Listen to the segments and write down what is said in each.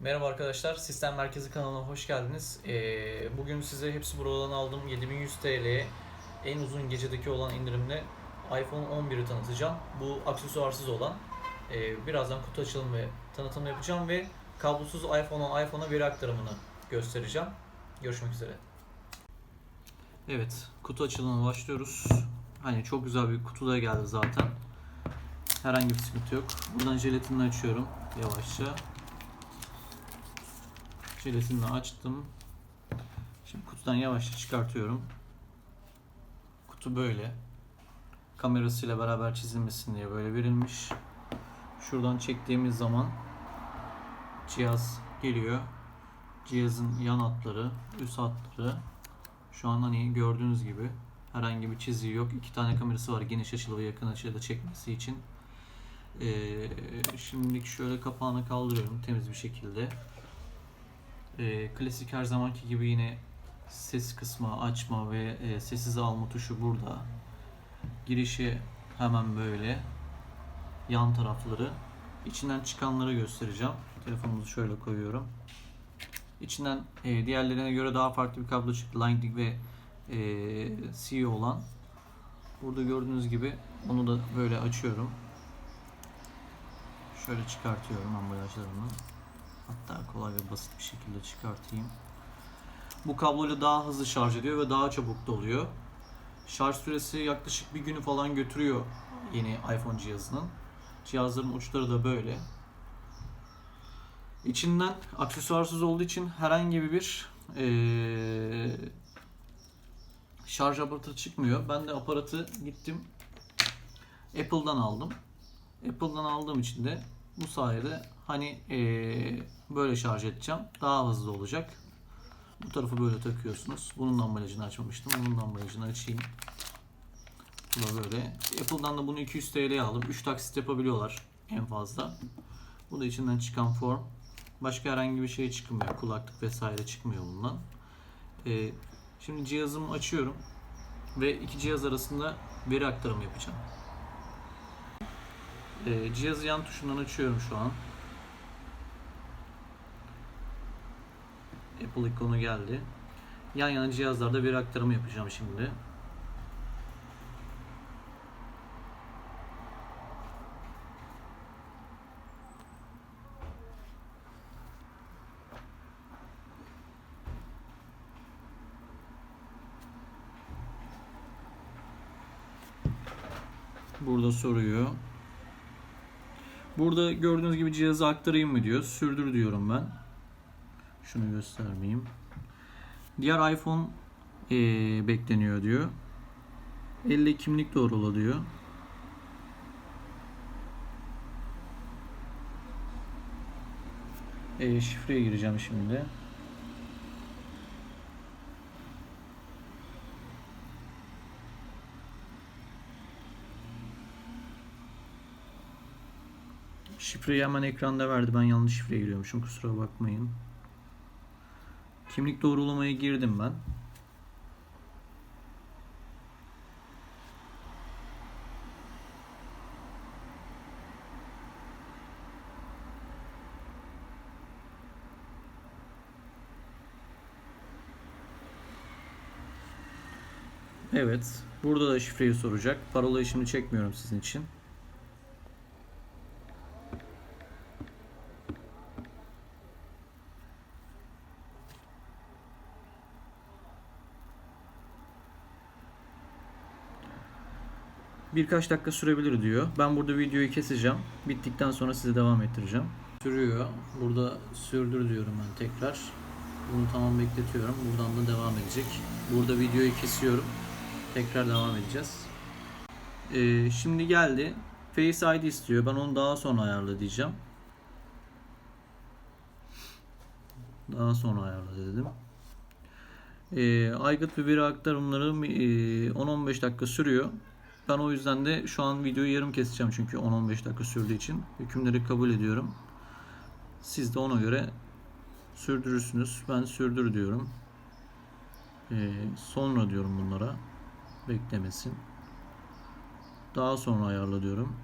Merhaba arkadaşlar, Sistem Merkezi kanalına hoş geldiniz. Ee, bugün size hepsi buradan aldığım 7100 TL'ye en uzun gecedeki olan indirimle iPhone 11'i tanıtacağım. Bu aksesuarsız olan. Ee, birazdan kutu açılımı ve tanıtımı yapacağım ve kablosuz iPhone'a iPhone'a veri aktarımını göstereceğim. Görüşmek üzere. Evet, kutu açılımına başlıyoruz. Hani çok güzel bir kutu da geldi zaten. Herhangi bir sıkıntı yok. Buradan jelatinini açıyorum yavaşça. Jelatinini açtım. Şimdi kutudan yavaşça çıkartıyorum. Kutu böyle. Kamerasıyla beraber çizilmesin diye böyle verilmiş. Şuradan çektiğimiz zaman cihaz geliyor. Cihazın yan hatları, üst hatları şu an hani gördüğünüz gibi herhangi bir çiziği yok. İki tane kamerası var geniş açılı ve yakın açıda çekmesi için. Ee, şimdilik şöyle kapağını kaldırıyorum temiz bir şekilde. Ee, klasik her zamanki gibi yine ses kısmı açma ve e, sessiz alma tuşu burada. Girişi hemen böyle. Yan tarafları. İçinden çıkanları göstereceğim. Telefonumuzu şöyle koyuyorum. İçinden e, diğerlerine göre daha farklı bir kablo çıktı. Lightning ve e, C olan. Burada gördüğünüz gibi onu da böyle açıyorum. Şöyle çıkartıyorum ambalajlarını. Hatta kolay ve basit bir şekilde çıkartayım. Bu kabloyla daha hızlı şarj ediyor ve daha çabuk doluyor. Şarj süresi yaklaşık bir günü falan götürüyor yeni iPhone cihazının. Cihazların uçları da böyle. İçinden aksesuarsız olduğu için herhangi bir eee şarj aparatı çıkmıyor. Ben de aparatı gittim Apple'dan aldım. Apple'dan aldığım için de bu sayede hani eee, böyle şarj edeceğim. Daha hızlı olacak. Bu tarafı böyle takıyorsunuz. Bunun ambalajını açmamıştım. Bunun ambalajını açayım. Bu da böyle. Apple'dan da bunu 200 TL'ye aldım. 3 taksit yapabiliyorlar en fazla. Bu da içinden çıkan form. Başka herhangi bir şey çıkmıyor. Kulaklık vesaire çıkmıyor bundan. Ee, şimdi cihazımı açıyorum. Ve iki cihaz arasında veri aktarımı yapacağım. Ee, cihazı yan tuşundan açıyorum şu an. Apple ikonu geldi. Yan yana cihazlarda veri aktarımı yapacağım şimdi. Burada soruyor. Burada gördüğünüz gibi cihazı aktarayım mı diyor. Sürdür diyorum ben. Şunu göstermeyeyim. Diğer iPhone eee, bekleniyor diyor. Elle kimlik doğrula diyor. Eee, şifreye gireceğim şimdi. Şifreyi hemen ekranda verdi. Ben yanlış şifreye giriyormuşum. Kusura bakmayın. Kimlik doğrulamaya girdim ben. Evet. Burada da şifreyi soracak. Parolayı şimdi çekmiyorum sizin için. Birkaç dakika sürebilir diyor. Ben burada videoyu keseceğim. Bittikten sonra size devam ettireceğim. Sürüyor. Burada sürdür diyorum ben tekrar. Bunu tamam bekletiyorum. Buradan da devam edecek. Burada videoyu kesiyorum. Tekrar devam edeceğiz. Ee, şimdi geldi. Face ID istiyor. Ben onu daha sonra ayarla diyeceğim. Daha sonra ayarla dedim. Ee, aygıt ve aktarımları e, 10-15 dakika sürüyor. Ben o yüzden de şu an videoyu yarım keseceğim çünkü 10-15 dakika sürdüğü için. Hükümleri kabul ediyorum. Siz de ona göre sürdürürsünüz. Ben sürdür diyorum. Ee, sonra diyorum bunlara. Beklemesin. Daha sonra ayarla diyorum.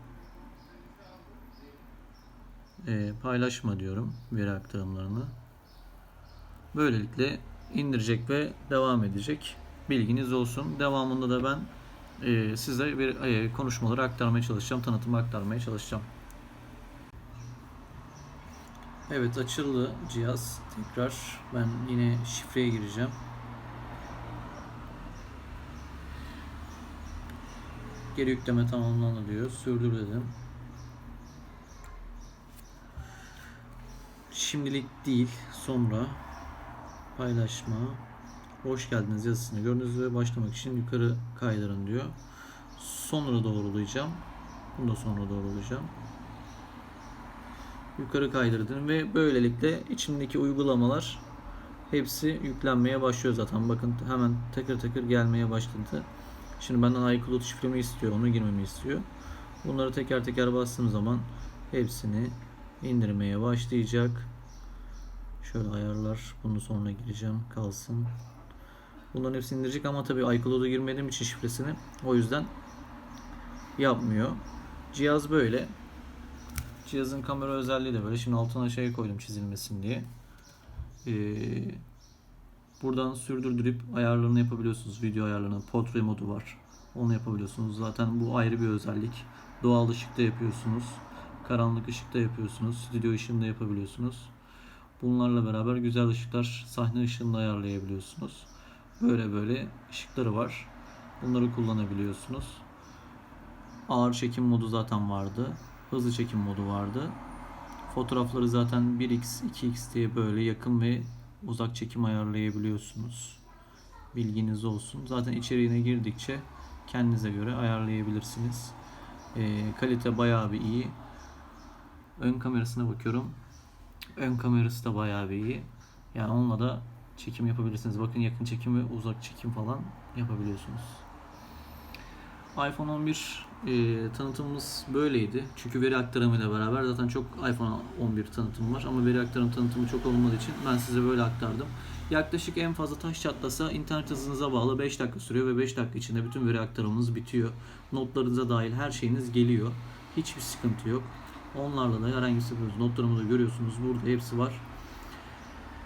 e, paylaşma diyorum veri aktarımlarını. Böylelikle indirecek ve devam edecek. Bilginiz olsun. Devamında da ben e, size bir e, konuşmaları aktarmaya çalışacağım, tanıtımı aktarmaya çalışacağım. Evet açıldı cihaz. Tekrar ben yine şifreye gireceğim. Geri yükleme tamamlandı diyor. Sürdür dedim. Şimdilik değil. Sonra paylaşma. Hoş geldiniz yazısını gördüğünüz üzere başlamak için yukarı kaydırın diyor. Sonra doğrulayacağım. Bunu da sonra doğrulayacağım. Yukarı kaydırdım ve böylelikle içindeki uygulamalar hepsi yüklenmeye başlıyor zaten. Bakın hemen takır takır gelmeye başladı. Şimdi benden iCloud şifremi istiyor. Onu girmemi istiyor. Bunları teker teker bastığım zaman hepsini indirmeye başlayacak. Şöyle ayarlar. Bunu sonra gireceğim. Kalsın. Bunların hepsini indirecek ama tabii iCloud'a girmediğim için şifresini o yüzden yapmıyor. Cihaz böyle. Cihazın kamera özelliği de böyle. Şimdi altına şey koydum çizilmesin diye. Ee, buradan sürdürdürüp ayarlarını yapabiliyorsunuz. Video ayarlarını, portre modu var. Onu yapabiliyorsunuz. Zaten bu ayrı bir özellik. Doğal ışıkta yapıyorsunuz. Karanlık ışıkta yapıyorsunuz. Stüdyo ışığında yapabiliyorsunuz. Bunlarla beraber güzel ışıklar, sahne ışığında ayarlayabiliyorsunuz. Böyle böyle ışıkları var. Bunları kullanabiliyorsunuz. Ağır çekim modu zaten vardı. Hızlı çekim modu vardı. Fotoğrafları zaten 1x, 2x diye böyle yakın ve uzak çekim ayarlayabiliyorsunuz. Bilginiz olsun. Zaten içeriğine girdikçe kendinize göre ayarlayabilirsiniz. Ee, kalite bayağı bir iyi. Ön kamerasına bakıyorum. Ön kamerası da bayağı bir iyi. Yani onunla da çekim yapabilirsiniz. Bakın yakın çekim ve uzak çekim falan yapabiliyorsunuz. iPhone 11 e, tanıtımımız böyleydi. Çünkü veri aktarımıyla beraber zaten çok iPhone 11 tanıtımı var ama veri aktarım tanıtımı çok olmadığı için ben size böyle aktardım. Yaklaşık en fazla taş çatlasa internet hızınıza bağlı 5 dakika sürüyor ve 5 dakika içinde bütün veri aktarımınız bitiyor. Notlarınıza dahil her şeyiniz geliyor. Hiçbir sıkıntı yok. Onlarla da herhangi bir. Notlarımızı görüyorsunuz. Burada hepsi var.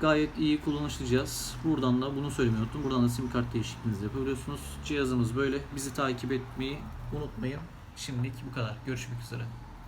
Gayet iyi kullanışlı. Buradan da bunu söylemeyi unuttum. Buradan da sim kart değişikliğinizi yapabiliyorsunuz. Cihazımız böyle. Bizi takip etmeyi unutmayın. Şimdilik bu kadar. Görüşmek üzere.